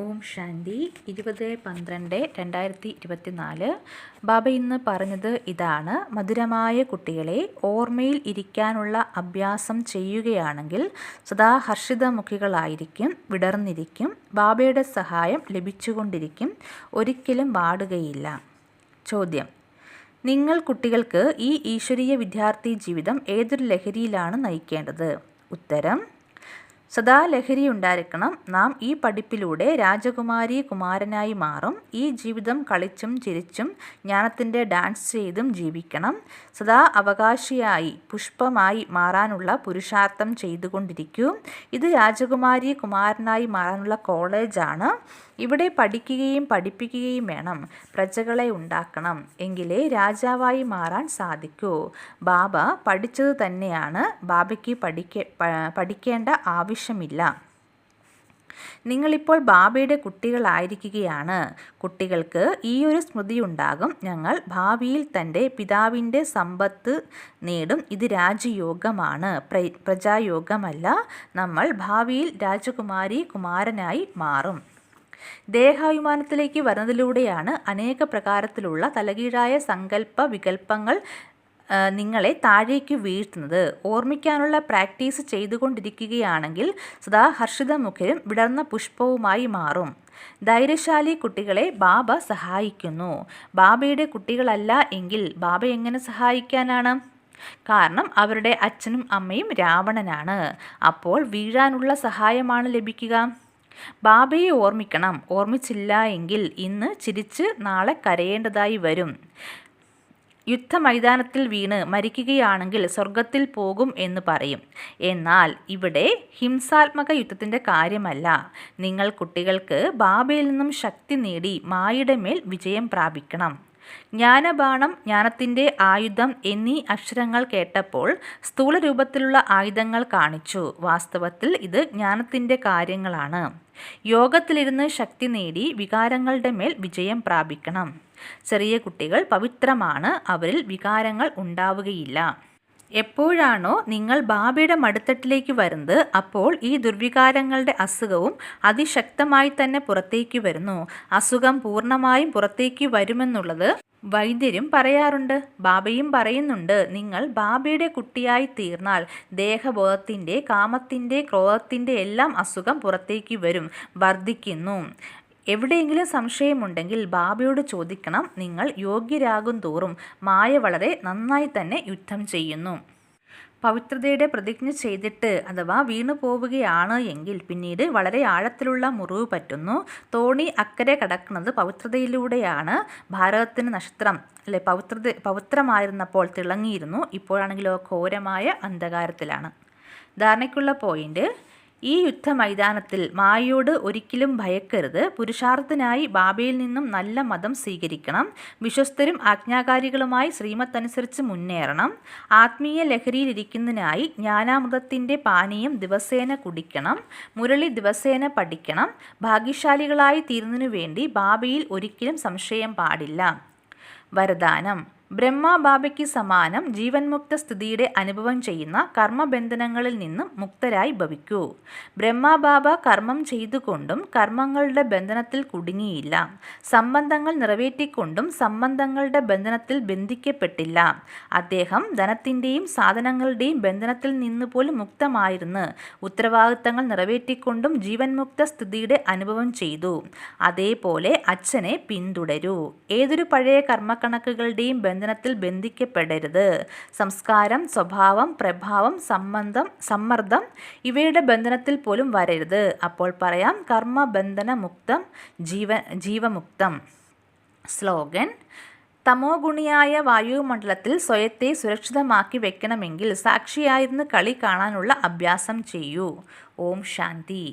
ഓം ശാന്തി ഇരുപത് പന്ത്രണ്ട് രണ്ടായിരത്തി ഇരുപത്തിനാല്. ബാബ ഇന്ന് പറഞ്ഞത് ഇതാണ്. മധുരമായ കുട്ടികളെ ഓർമ്മയിൽ ഇരിക്കാനുള്ള അഭ്യാസം ചെയ്യുകയാണെങ്കിൽ സദാ ഹർഷിതമുഖികളായിരിക്കും വിടർന്നിരിക്കും. ബാബയുടെ സഹായം ലഭിച്ചുകൊണ്ടിരിക്കും. ഒരിക്കലും വാടുകയില്ല. ചോദ്യം. നിങ്ങൾ കുട്ടികൾക്ക് ഈ ഈശ്വരീയ വിദ്യാർത്ഥി ജീവിതം ഏതൊരു ലഹരിയിലാണ് നയിക്കേണ്ടത്? ഉത്തരം സദാ ലഹരി ഉണ്ടായിരിക്കണം. നാം ഈ പഠിപ്പിലൂടെ രാജകുമാരി കുമാരനായി മാറും. ഈ ജീവിതം കളിച്ചും ചിരിച്ചും ജ്ഞാനത്തിന്റെ ഡാൻസ് ചെയ്തും ജീവിക്കണം. സദാ അവകാശിയായി പുഷ്പമായി മാറാനുള്ള പുരുഷാർത്ഥം ചെയ്തുകൊണ്ടിരിക്കൂ. ഇത് രാജകുമാരി കുമാരനായി മാറാനുള്ള കോളേജാണ് ഇവിടെ പഠിക്കുകയും പഠിപ്പിക്കുകയും വേണം. പ്രജകളെ ഉണ്ടാക്കണം. എങ്കിലേ രാജാവായി മാറാൻ സാധിക്കൂ. ബാബ പഠിച്ചത് തന്നെയാണ്. ബാബയ്ക്ക് പഠിക്ക പഠിക്കേണ്ട ആവശ്യമില്ല. നിങ്ങളിപ്പോൾ ബാബയുടെ കുട്ടികളായിരിക്കുകയാണ്. കുട്ടികൾക്ക് ഈ ഒരു സ്മൃതി ഉണ്ടാകും ഞങ്ങൾ ഭാവിയിൽ തന്റെ പിതാവിന്റെ സമ്പത്ത് നേടും. ഇത് രാജയോഗമാണ്. പ്രജായോഗമല്ല. നമ്മൾ ഭാവിയിൽ രാജകുമാരി കുമാരനായി മാറും. ദേഹാഭിമാനത്തിലേക്ക് വരുന്നതിലൂടെയാണ് അനേക പ്രകാരത്തിലുള്ള തലകീഴായ സങ്കല്പ വികല്പങ്ങൾ നിങ്ങളെ താഴേക്ക് വീഴ്ത്തുന്നത്. ഓർമ്മിക്കാനുള്ള പ്രാക്ടീസ് ചെയ്തുകൊണ്ടിരിക്കുകയാണെങ്കിൽ സദാ ഹർഷിതമുഖരും വിടർന്ന പുഷ്പവുമായി മാറും. ധൈര്യശാലി കുട്ടികളെ ബാബ സഹായിക്കുന്നു. ബാബയുടെ കുട്ടികളല്ല എങ്കിൽ ബാബ എങ്ങനെ സഹായിക്കാനാണ്? കാരണം അവരുടെ അച്ഛനും അമ്മയും രാവണനാണ്. അപ്പോൾ വീഴാനുള്ള സഹായമാണ് ലഭിക്കുക. ബാബയെ ഓർമ്മിക്കണം. ഓർമ്മിച്ചില്ല എങ്കിൽ ഇന്ന് ചിരിച്ച് നാളെ കരയേണ്ടതായി വരും. യുദ്ധമൈതാനത്തിൽ വീണ് മരിക്കുകയാണെങ്കിൽ സ്വർഗത്തിൽ പോകും എന്ന് പറയും. എന്നാൽ ഇവിടെ ഹിംസാത്മക യുദ്ധത്തിന്റെ കാര്യമല്ല. നിങ്ങൾ കുട്ടികൾക്ക് ബാബയിൽ നിന്നും ശക്തി നേടി മായുടെ മേൽ വിജയം പ്രാപിക്കണം. ജ്ഞാനബാണം ജ്ഞാനത്തിന്റെ ആയുധം എന്നീ അക്ഷരങ്ങൾ കേട്ടപ്പോൾ സ്ഥൂല രൂപത്തിലുള്ള ആയുധങ്ങൾ കാണിച്ചു. വാസ്തവത്തിൽ ഇത് ജ്ഞാനത്തിന്റെ കാര്യങ്ങളാണ്. യോഗത്തിലിരുന്ന് ശക്തി നേടി വികാരങ്ങളുടെ മേൽ വിജയം പ്രാപിക്കണം. ചെറിയ കുട്ടികൾ പവിത്രമാണ്. അവരിൽ വികാരങ്ങൾ ഉണ്ടാവുകയില്ല. എപ്പോഴാണോ നിങ്ങൾ ബാബയുടെ മടുത്തട്ടിലേക്ക് വരുന്നത് അപ്പോൾ ഈ ദുർവികാരങ്ങളുടെ അസുഖവും അതിശക്തമായി തന്നെ പുറത്തേക്ക് വരുന്നു. അസുഖം പൂർണമായും പുറത്തേക്ക് വരുമെന്നുള്ളത് വൈദ്യരും പറയാറുണ്ട്. ബാബയും പറയുന്നുണ്ട് നിങ്ങൾ ബാബയുടെ കുട്ടിയായി തീർന്നാൽ ദേഹബോധത്തിന്റെ കാമത്തിന്റെ ക്രോധത്തിന്റെ എല്ലാം അസുഖം പുറത്തേക്ക് വരും. വർദ്ധിക്കുന്നു. എവിടെയെങ്കിലും സംശയമുണ്ടെങ്കിൽ ബാബയോട് ചോദിക്കണം. നിങ്ങൾ യോഗ്യരാകും തോറും മായ വളരെ നന്നായി തന്നെ യുദ്ധം ചെയ്യുന്നു. പവിത്രതയുടെ പ്രതിജ്ഞ ചെയ്തിട്ട് അഥവാ വീണു പോവുകയാണ് എങ്കിൽ പിന്നീട് വളരെ ആഴത്തിലുള്ള മുറിവ് പറ്റുന്നു. തോണി അക്കരെ കടക്കുന്നത് പവിത്രതയിലൂടെയാണ്. ഭാരതത്തിന് നക്ഷത്രം അല്ലെ പവിത്രത പവിത്രമായിരുന്നപ്പോൾ തിളങ്ങിയിരുന്നു. ഇപ്പോഴാണെങ്കിലോ ഘോരമായ അന്ധകാരത്തിലാണ്. ധാരണയ്ക്കുള്ള പോയിന്റ് ഈ യുദ്ധമൈതാനത്തിൽ മായയോട് ഒരിക്കലും ഭയക്കരുത്. പുരുഷാർത്ഥനായി ബാബയിൽ നിന്നും നല്ല മതം സ്വീകരിക്കണം. വിശ്വസ്തരും ആജ്ഞാകാരികളുമായി ശ്രീമത്തനുസരിച്ച് മുന്നേറണം. ആത്മീയ ലഹരിയിലിരിക്കുന്നതിനായി ജ്ഞാനാമൃതത്തിന്റെ പാനീയം ദിവസേന കുടിക്കണം. മുരളി ദിവസേന പഠിക്കണം. ഭാഗ്യശാലികളായി തീരുന്നതിനു വേണ്ടി ബാബയിൽ ഒരിക്കലും സംശയം പാടില്ല. വരദാനം ബ്രഹ്മബാബയ്ക്ക് സമാനം ജീവൻമുക്ത സ്ഥിതിയുടെ അനുഭവം ചെയ്യുന്ന കർമ്മബന്ധനങ്ങളിൽ നിന്നും മുക്തരായി ഭവിക്കൂ. ബ്രഹ്മബാബ കർമ്മം ചെയ്തുകൊണ്ടും കർമ്മങ്ങളുടെ ബന്ധനത്തിൽ കുടുങ്ങിയില്ല. സംബന്ധങ്ങൾ നിറവേറ്റിക്കൊണ്ടും സംബന്ധങ്ങളുടെ ബന്ധനത്തിൽ ബന്ധിക്കപ്പെട്ടില്ല. അദ്ദേഹം ധനത്തിന്റെയും സാധനങ്ങളുടെയും ബന്ധനത്തിൽ നിന്ന് പോലും മുക്തമായിരുന്നു. ഉത്തരവാദിത്തങ്ങൾ നിറവേറ്റിക്കൊണ്ടും ജീവൻമുക്ത സ്ഥിതിയുടെ അനുഭവം ചെയ്തു. അതേപോലെ അച്ഛനെ പിന്തുടരൂ. ഏതൊരു പഴയ കർമ്മക്കണക്കുകളുടെയും ബന്ധനത്തിൽ ബന്ധിക്കപ്പെടരുത്. സംസ്കാരം സ്വഭാവം പ്രഭാവം സംബന്ധം സമ്മർദ്ദം ഇവയുടെ ബന്ധനത്തിൽ പോലും വരരുത്. അപ്പോൾ പറയാം കർമ്മബന്ധനമുക്തം ജീവ ജീവമുക്തം. സ്ലോഗൻ തമോഗുണിയായ വായുമണ്ഡലത്തിൽ സ്വയത്തെ സുരക്ഷിതമാക്കി വെക്കണമെങ്കിൽ സാക്ഷിയായിരുന്ന് കളി കാണാനുള്ള അഭ്യാസം ചെയ്യൂ. ഓം ശാന്തി.